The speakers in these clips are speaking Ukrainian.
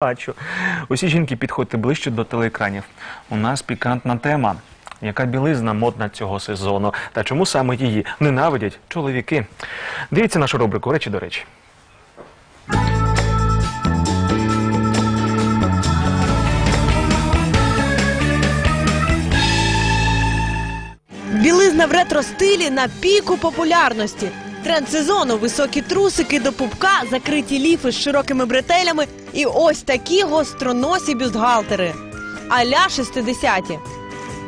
бачу. Усі жінки підходьте ближче до телеекранів. У нас пікантна тема. Яка білизна модна цього сезону? Та чому саме її ненавидять чоловіки? Дивіться нашу рубрику Речі до речі. Білизна в ретро-стилі на піку популярності. Тренд сезону високі трусики до пупка, закриті ліфи з широкими бретелями і ось такі гостроносі бюстгальтери. Аля 60-ті.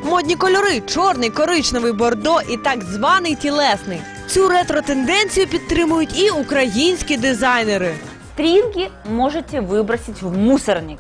Модні кольори чорний, коричневий бордо і так званий тілесний. Цю ретро-тенденцію підтримують і українські дизайнери. Стринги можете выбросить в мусорник,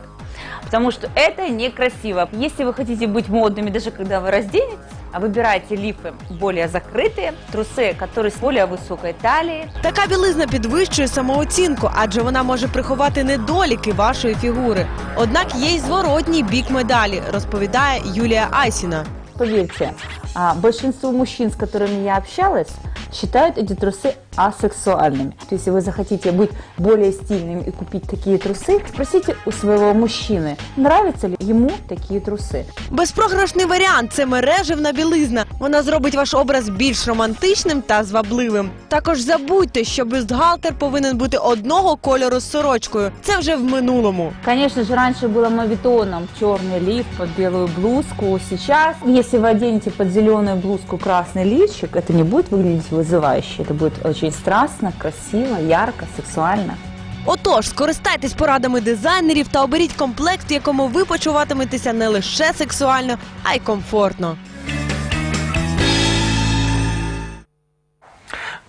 потому что это некрасиво. Если вы хотите быть модными, даже когда вы разденетесь, а выбирайте лифы более закрытые, трусы, которые с более высокой талией, Така білизна підвищує самооцінку, адже вона може приховати недоліки вашої фігури. Однак є й зворотній бік медалі, розповідає Юлія Айсіна. Поверьте, а, большинство мужчин, с которыми я общалась, считают эти трусы асексуальными. То есть, если вы захотите быть более стильным и купить такие трусы, спросите у своего мужчины, нравятся ли ему такие трусы. Безпрограшний варіант це мережевна білизна. Вона зробить ваш образ більш романтичним та звабливим. Також забудьте, що бюстгальтер повинен бути одного кольору з сорочкою. Це вже в минулому. Конечно же, раньше было мавитоном черный лиф под белую блузку. Сейчас, если вы оденете под зеленую блузку красный лифчик, это не будет выглядеть вызывающе. Это будет очень страстно, красиво, ярко, сексуально. Отож, скористайтесь порадами дизайнерів та оберіть комплект, в якому ви почуватиметеся не лише сексуально, а й комфортно.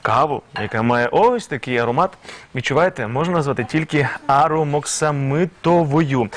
Каву, яка має ось такий аромат, відчуваєте, можна назвати тільки аромоксамитовою.